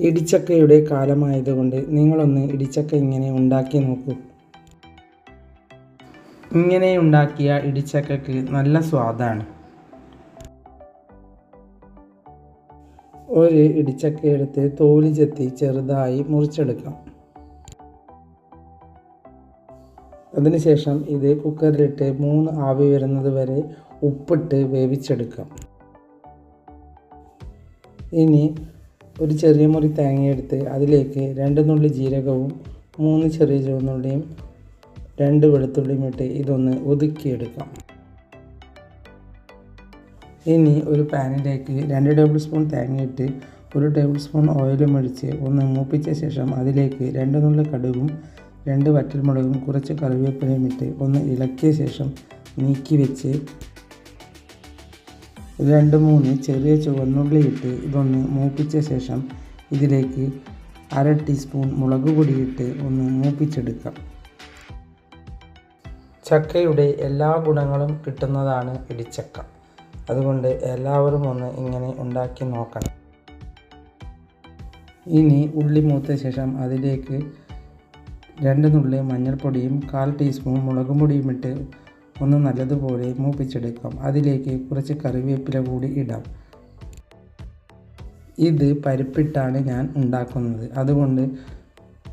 ഇടിച്ചക്കയുടെ കാലമായതുകൊണ്ട് നിങ്ങളൊന്ന് ഇടിച്ചക്ക ഇങ്ങനെ ഉണ്ടാക്കി നോക്കൂ. ഇങ്ങനെ ഉണ്ടാക്കിയ ഇടിച്ചക്കയ്ക്ക് നല്ല സ്വാദാണ്. ഒരു ഇടിച്ചക്ക എടുത്ത് തോൽ ചെത്തി ചെറുതായി മുറിച്ചെടുക്കാം. അതിനുശേഷം ഇത് കുക്കറിലിട്ട് മൂന്ന് ആവി വരുന്നത് വരെ ഉപ്പിട്ട് വേവിച്ചെടുക്കാം. ഇനി ഒരു ചെറിയ മുറി തേങ്ങയെടുത്ത് അതിലേക്ക് രണ്ട് നുള്ളി ജീരകവും മൂന്ന് ചെറിയ ചുവന്നുള്ളിയും രണ്ട് വെളുത്തുള്ളിയും ഇട്ട് ഇതൊന്ന് ഒതുക്കിയെടുക്കാം. ഇനി ഒരു പാനിലേക്ക് രണ്ട് ടേബിൾ സ്പൂൺ തേങ്ങയിട്ട് ഒരു ടേബിൾ സ്പൂൺ ഓയിലും ഒഴിച്ച് ഒന്ന് മൂപ്പിച്ച ശേഷം അതിലേക്ക് രണ്ട് നുള്ളി കടുകും രണ്ട് വറ്റൽമുളകും കുറച്ച് കറിവേപ്പിലയും ഇട്ട് ഒന്ന് ഇളക്കിയ ശേഷം നീക്കി വെച്ച് രണ്ട് മൂന്ന് ചെറിയ ചുവന്നുള്ളി ഇട്ട് ഇതൊന്ന് മൂപ്പിച്ച ശേഷം ഇതിലേക്ക് അര ടീസ്പൂൺ മുളക് പൊടിയിട്ട് ഒന്ന് മൂപ്പിച്ചെടുക്കാം. ചക്കയുടെ എല്ലാ ഗുണങ്ങളും കിട്ടുന്നതാണ് ഇടിച്ചക്ക. അതുകൊണ്ട് എല്ലാവരും ഒന്ന് ഇങ്ങനെ ഉണ്ടാക്കി നോക്കണം. ഇനി ഉള്ളി മൂത്ത ശേഷം അതിലേക്ക് രണ്ട് നുള്ളി മഞ്ഞൾപ്പൊടിയും കാൽ ടീസ്പൂൺ മുളകും പൊടിയും ഇട്ട് ഒന്ന് നല്ലതുപോലെ മൂപ്പിച്ചെടുക്കാം. അതിലേക്ക് കുറച്ച് കറിവേപ്പില കൂടി ഇടാം. ഇത് പരിപ്പിട്ടാണ് ഞാൻ ഉണ്ടാക്കുന്നത്. അതുകൊണ്ട്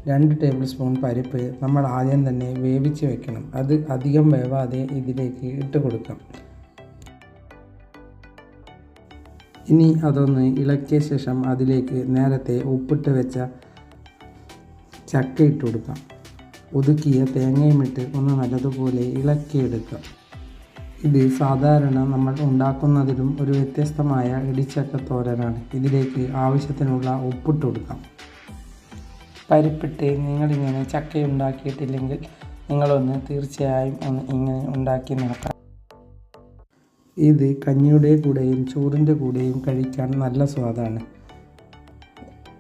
രണ്ട് ടേബിൾ സ്പൂൺ പരിപ്പ് നമ്മൾ ആദ്യം തന്നെ വേവിച്ച് വെക്കണം. അത് അധികം വേവാതെ ഇതിലേക്ക് ഇട്ട് കൊടുക്കാം. ഇനി അതൊന്ന് ഇളക്കിയ ശേഷം അതിലേക്ക് നേരത്തെ ഉപ്പിട്ട് വെച്ച ചക്ക ഇട്ട് കൊടുക്കാം. ഒതുക്കിയ തേങ്ങയും ഇട്ട് ഒന്ന് നല്ലതുപോലെ ഇളക്കിയെടുക്കാം. ഇത് സാധാരണ നമ്മൾ ഉണ്ടാക്കുന്നതിലും ഒരു വ്യത്യസ്തമായ ഇടിച്ചക്ക തോരനാണ് ഇതിലേക്ക് ആവശ്യത്തിനുള്ള ഉപ്പിട്ട് കൊടുക്കാം. പരിപ്പിട്ട് നിങ്ങളിങ്ങനെ ചക്ക ഉണ്ടാക്കിയിട്ടില്ലെങ്കിൽ നിങ്ങളൊന്ന് തീർച്ചയായും ഒന്ന് ഇങ്ങനെ ഉണ്ടാക്കി നോക്കാം. ഇത് കഞ്ഞിയുടെ കൂടെയും ചോറിന്റെ കൂടെയും കഴിക്കാൻ നല്ല സ്വാദാണ്.